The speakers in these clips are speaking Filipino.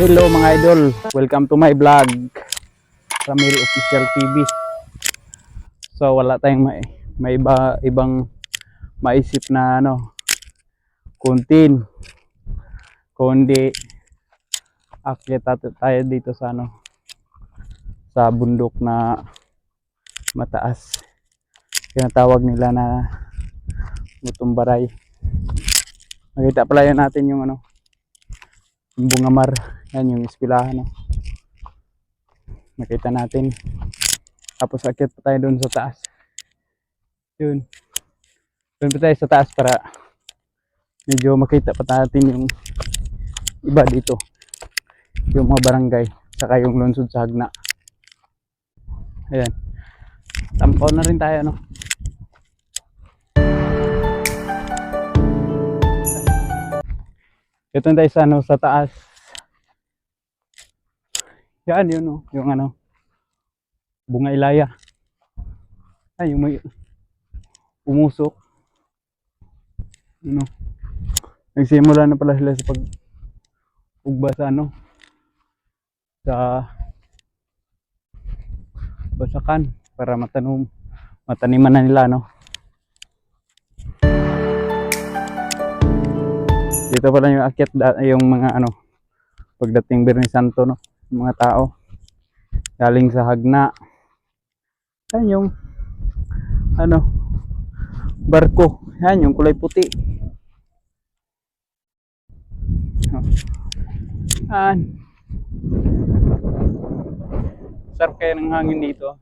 Hello mga idol, welcome to my vlog. Ramil Official TV So wala tayong may, may iba, ibang maisip na ano kuntin kundi akyat tayo- dito sa ano sa bundok na mataas. Tinatawag nila na Mutumbaray. Nakita pala yun natin yung ano yung bungamar yan yung eskwelahan no? nakita natin. Tapos akit pa tayo doon sa taas. Yun. Doon pa tayo sa taas para medyo makita pa natin yung iba dito. Yung mga barangay saka yung lungsod sa Hagna. Ayan. Tampaw na rin tayo no? Ito tayo sa ano sa taas yan yun no yung ano bunga ilaya. Ay yung may umusok. Ano nagsimula na pala sila sa pag ugba sa ano sa basakan para matanong mataniman na nila no? Dito pala yung akyat yung mga ano pagdating Birni Santo no mga tao. Galing sa Hagna. Yan yung ano barko. Yan yung kulay puti. Yan sarap kaya ng hangin dito.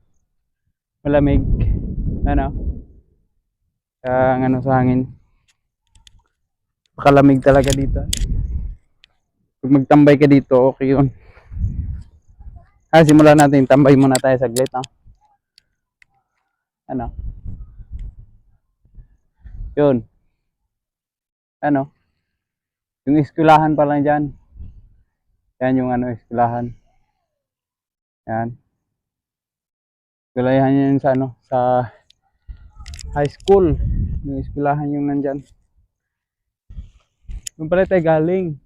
Malamig. Ano? Ang ano sa hangin. Pakalamig talaga dito. Pag magtambay ka dito okay yun ah simulan natin. Tambay muna tayo saglit no? ano? Yun. Ano? Yung eskwelahan pa lang dyan. Yan yung ano eskwelahan yan. Eskwelahan yan sa ano sa high school. Yung eskwelahan yung nandyan. Doon pala tayo galing.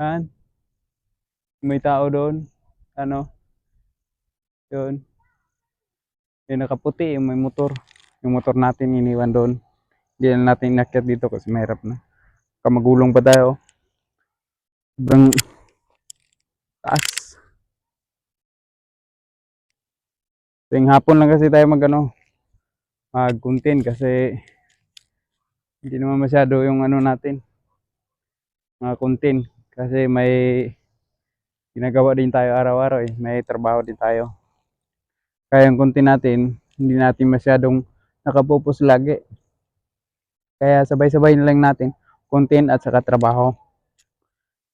Yan may tao doon ano yun yung nakaputi yung may motor. Yung motor natin iniwan doon. Hindi na natin inakyat dito kasi mahirap na. Kamagulong pa tayo. Sobrang taas. Tuwing hapon lang kasi tayo mag ano mag content kasi hindi naman masyado yung ano natin mga content kasi may ginagawa din tayo araw-araw eh. May trabaho din tayo. Kaya yung content natin hindi natin masyadong nakapupos lagi. Kaya sabay-sabay na lang natin content at saka trabaho.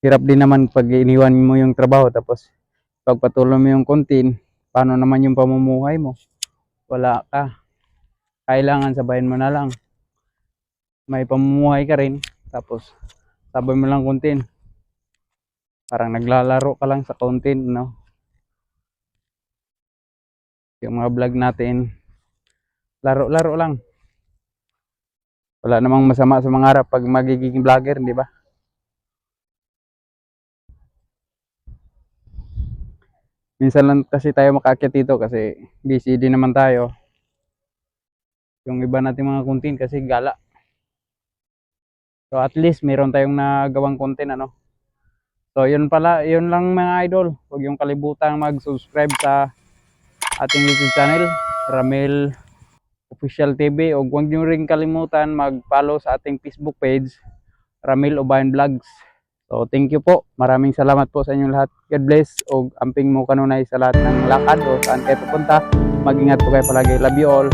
Hirap din naman pag iniwan mo yung trabaho tapos pagpatuloy mo yung content paano naman yung pamumuhay mo? Wala ka. Kailangan sabayin mo na lang. May pamumuhay ka rin tapos sabay mo lang content parang naglalaro ka lang sa content no? Yung mga vlog natin. Laro-laro lang. Wala namang masama sa mga harap pag magiging vlogger di ba? Minsan lang kasi tayo makaakyat dito kasi busy din naman tayo. Yung iba nating mga content kasi gala. So at least meron tayong nagawang content ano so yun pala yun lang mga idol huwag yung kalibutan mag subscribe sa ating youtube channel Ramel Official TV o huwag nyo rin kalimutan mag follow sa ating Facebook page Ramil Obayan Vlogs So, thank you po. Maraming salamat po sa inyong lahat. God bless. O amping mo kanunay sa lahat ng lakad o saan kayo pupunta. Mag-ingat po kayo palagi. Love you all.